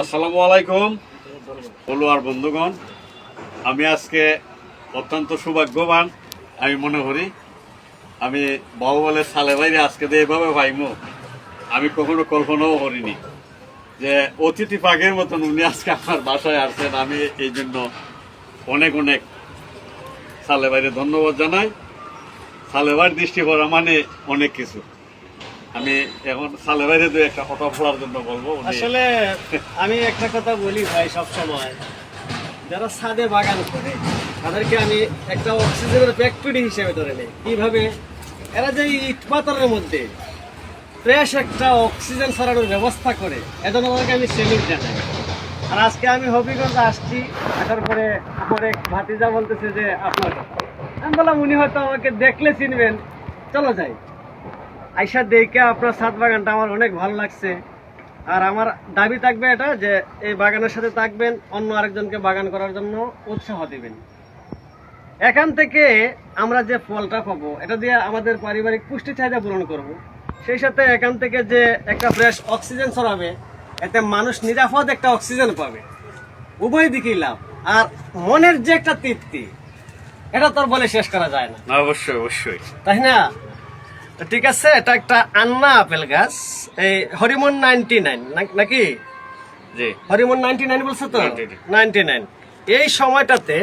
আসসালামু আলাইকুম। বলুয়ার বন্ধুগণ, আমি আজকে অত্যন্ত সৌভাগ্যবান, আমি মনে করি, আমি বাহুবলের সালে বাইরে আজকে দিয়ে এভাবে পাইমু আমি কখনো কল্পনাও করিনি যে অতিথি পাগের মতন উনি আজকে আমার বাসায় আসছেন। আমি এই জন্য অনেক অনেক সালে বাইরে ধন্যবাদ জানাই। সালে বাইরের দৃষ্টি করা মানে অনেক কিছু। আমি এখন সালে বাইরে দু একটা কথা বলার জন্য বলব আসলে আমি একটা কথা বলি ভাই সব সময় যারা ছাদে বাগান করে, তাদেরকে আমি একটা অক্সিজেনের ফ্যাক্টরি হিসেবে ধরে নেই। কীভাবে? এরা যে ইট পাথরের মধ্যে ফ্রেশ একটা অক্সিজেন ছড়ানোর ব্যবস্থা করে, এজন্য ওদেরকে আমি সেলুট জানাই। আর আজকে আমি হবিগঞ্জ আসছি, আসার পরে আমার এক ভাতিজা বলতেছে যে, আপনার আমি বললাম, উনি হয়তো আমাকে দেখলে চিনবেন। চলো যাই। আইসা দেখে আপনার ছাদ বাগানটা আমার অনেক ভালো লাগছে। আর আমার দাবি থাকবে এটা যে এই বাগানের সাথে থাকবেন অন্য আরেকজনকে বাগান করার জন্য উৎসাহ দিবেন। এখান থেকে আমরা যে ফলটা পাবো এটা দিয়ে আমাদের পারিবারিক পুষ্টি চাহিদা পূরণ করব। সেই সাথে এখান থেকে যে একটা ফ্রেশ অক্সিজেন ছড়াবে এতে মানুষ নিরাপদ একটা অক্সিজেন পাবে। উভয় দিকেই লাভ। আর মনের যে একটা তৃপ্তি এটা তোর বলে শেষ করা যায় না। না, অবশ্যই অবশ্যই। তাই না? তো ঠিক আছে এটা একটা আন্না আপেল গাছ। এই হরিমন নাইনটি নাইন নাকি? জি। হরিমন নাইনটি নাইন বলছো তো? 99 নাইনটি নাইন। এই সময়টাতে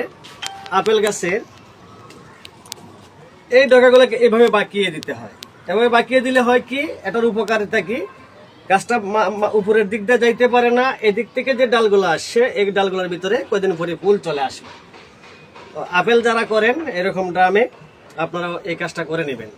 আপেল গাছের এই ডগাগুলোকে এইভাবে বাকিয়ে দিতে হয়। এভাবে বাকিয়ে দিলে হয় কি? এটার উপকারিতা কি? গাছটা উপরের দিক দিয়ে যাইতে পারে না এদিক থেকে যে ডালগুলো আসছে এই ডালগুলোর ভিতরে কদিন পরে ফুল চলে আসবে। আপেল যারা করেন এরকম ড্রামে আপনারা এই কাজটা করে নেবেন।